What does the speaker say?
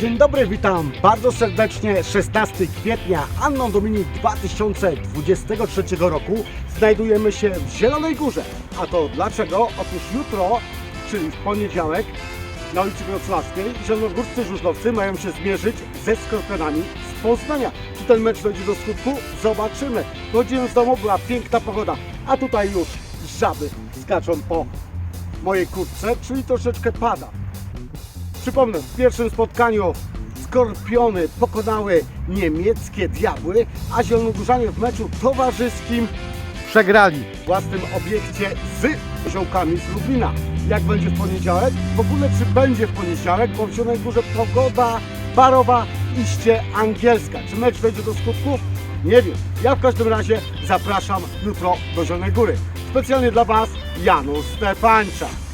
Dzień dobry, witam bardzo serdecznie 16 kwietnia Anno Domini 2023 roku. Znajdujemy się w Zielonej Górze. A to dlaczego? Otóż jutro, czyli w poniedziałek, na ulicy Wrocławskiej zielonogórscy żużlowcy mają się zmierzyć ze Skorpionami z Poznania. Czy ten mecz dojdzie do skutku? Zobaczymy. Chodziłem z domu, była piękna pogoda, a tutaj już żaby skaczą po mojej kurtce, czyli troszeczkę pada. Przypomnę, w pierwszym spotkaniu Skorpiony pokonały niemieckie diabły, a Zielonogórzanie w meczu towarzyskim przegrali w własnym obiekcie z ziołkami z Lublina. Jak będzie w poniedziałek? W ogóle czy będzie w poniedziałek? Bo w Zielonej Górze pogoda barowa iście angielska. Czy mecz dojdzie do skutku? Nie wiem. Ja w każdym razie zapraszam jutro do Zielonej Góry. Specjalnie dla Was Janusz Stefańczak.